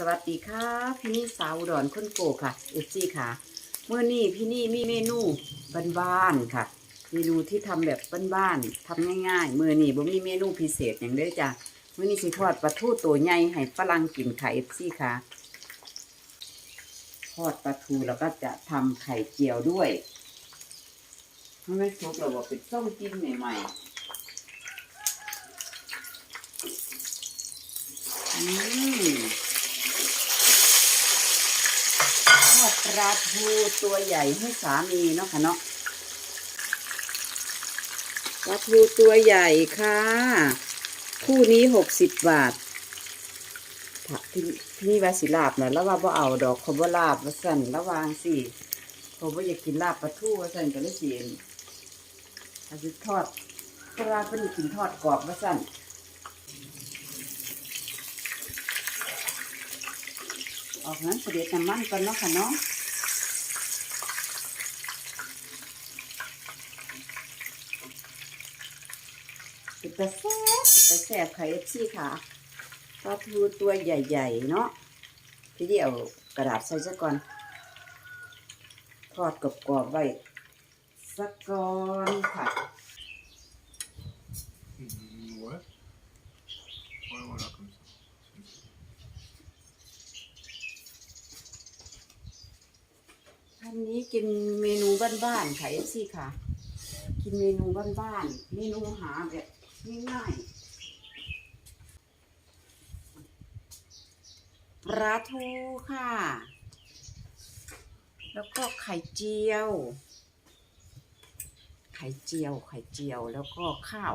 สวัสดีค่ะ พี่นี่สาวอุดอนคนโกค่ะเอฟซีค่ะเมื่อนี้พี่นี่มีเมนูบ้านๆค่ะเมนูที่ทำแบบบ้านๆทำง่ายๆเมื่อนี้บ่มีเมนูพิเศษอย่างเด้อจ้ะเมื่อนี้สิทอดปลาทูตัวใหญ่ให้ฝรั่งกินค่ะเอฟซีค่ะทอดปลาทูแล้วก็จะทำไข่เจียวด้วยมันไม่สุกเราบอกเป็นส้มกินใหม่ๆอืม ทอดป ลาทูตัวใหญ่ให้สามีเนาะค่ะเนาะปลาทูตัวใหญ่ค่ะ คู่นี้หกสิบบาทพี่พี่นี่ว่าสิลาบนะแล้วว่าบ่เอาดอกเขาบ่ลาบว่าสั่นระวางสิเขาบ่อยากกินลาบปลาทูว่าสั่นก็เลยสิเอ็นอาจจะทอดเพราเพิ่นกินทอดกรอบว่าสั่นออกนั้นเสด็จน้ำมันก่อนเนาะค่ะเนาะเป็น ตะแซ่บเป็นตะแซ่บไข่เอฟซีค่ะปลาทูตัวใหญ่ๆเนาะพี่เดียวกระดาษใส่ซะก่อน ทอดกรอบๆไว้สักก่อนค่ะ Mm, Ouais. Ouais, voilà, comme ça. ท่านนี้กินเมนูบ้านๆค่ะเอฟซีค่ะ กินเมนูบ้านๆเมนูหาแบบ ง่ายๆปลาทูค่ะ แล้วก็ไข่เจียว ไข่เจียว ไข่เจียว แล้วก็ข้าว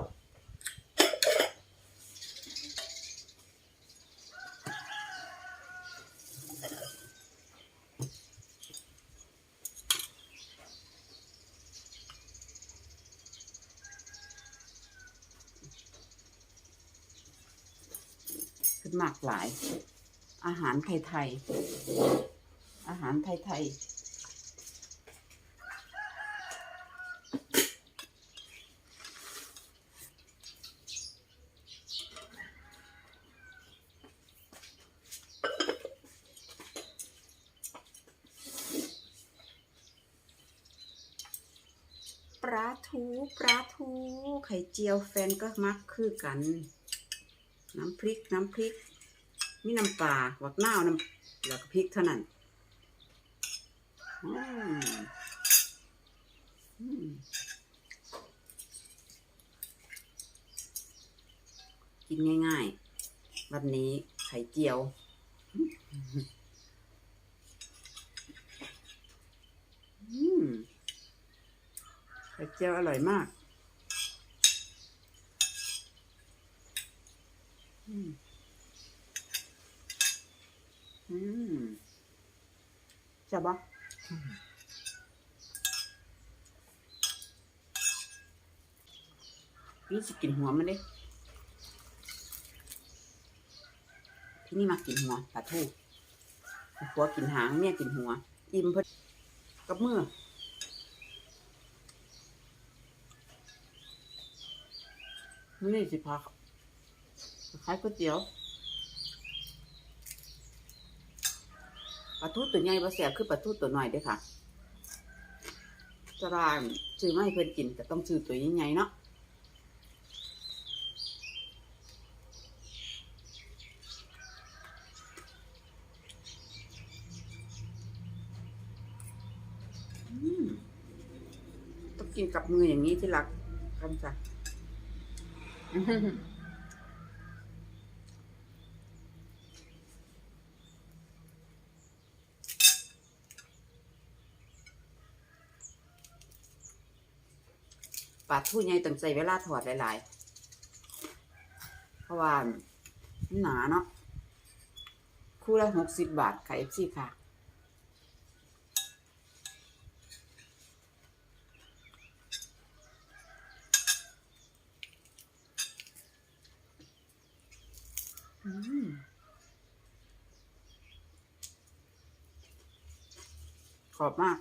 นมากหลาย อาหารไทยๆอาหารไทยๆปลาทูปลาทู ไข่เจียวแฟนก็มักคือกัน น้ำพริกน้ำพริกมีน้ำปลาหวักหน้าวน้ำแล้วก็พริกเท่านั้นกินง่ายๆ วันนี้ไข่เจียว ไข่เจียวอร่อยมาก อืมอืมจะบะพี่สิกินหัวมันเด้พี่นี่มากินหัวปลาทูผัวกินหางเมียกินหัว อิ่มเพิ่นกับมือนี่สิพัก คล้ายก๋วยเตี๋ยวปลาทูตัวใหญ่ปลาแสบคือปลาทูตัวน้อยด้อค่ะจะว่าซื้อมาให้เพิ่นกินก็ต้องซื้อตัวใหญ่ๆเนาะต้องกินกับมืออย่างนี้ที่รักคำจ้ะ ปลาทูใหญ่ต้องใส่เวลาถอดหลายๆ เพราะว่ามันหนาเนาะ คู่ละหกสิบบาทค่ะเอฟซีค่ะ อืมกรอบมาก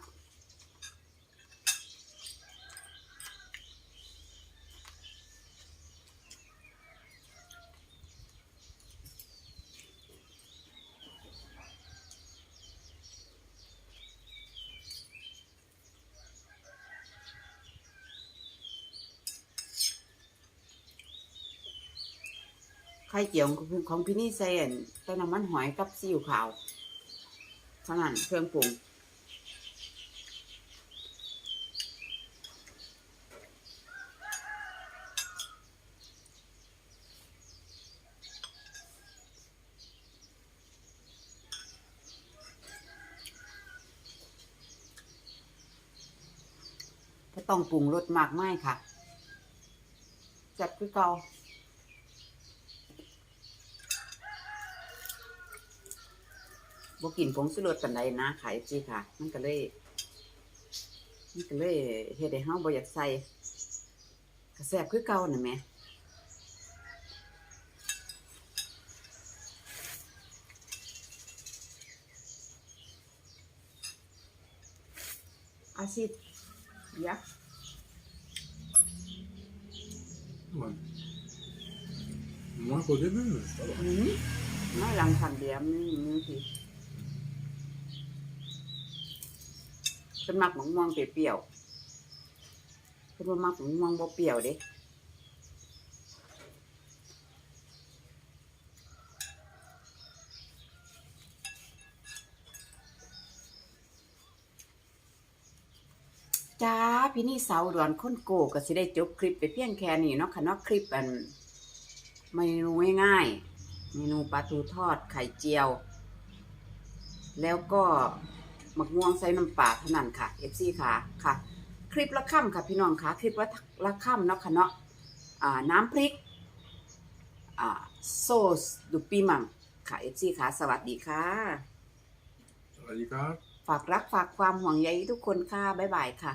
ไข่เจียวของพี่นี่ใส่อันใส่น้ำมันหอยกับซีอิ๊วขาวเท่านั้นเครื่องปรุงก็ต้องปรุงรสมากไม่ค่ะจัดคือเก่า บ่กินผงสุรสปานใดนะขายจีค่ะ มันก็เลยมันก็เลยเฮ็ดให้เฮาบ่อยากใส่ก็แซ่บคือเก่าน่ะแหม่อาซิดยักษ์ Ouais. Moins qu'au début, mais ça va. อืมน้อยหลังทางเดียม ก็มักหมองม่วงเปรี้ยวๆเป็นว่ามักหมองม่วงบ่เปรี้ยวเด้จ้าพี่นี่สาวอุดอนค้นโกก็สิได้จบคลิปไปเพียงแค่นี้เนาะค่ะเนาะคลิปอันเมนูง่ายๆเมนูปลาทูทอดไข่เจียว แล้วก็ หมักม่วงใส่น้ำปลาเท่านั้นค่ะ FC ค่ะค่ะ คลิปละค่ำค่ะพี่น้องค่ะคลิปละละค่ำเนาะค่ะเนาะอ่าน้ำพริกอ่าโซสดูปีมังค่ะ FC ค่ะ สวัสดีค่ะ Radical. ฝากรักฝากความห่วงใยทุกคนค่ะ บ๊ายบายค่ะ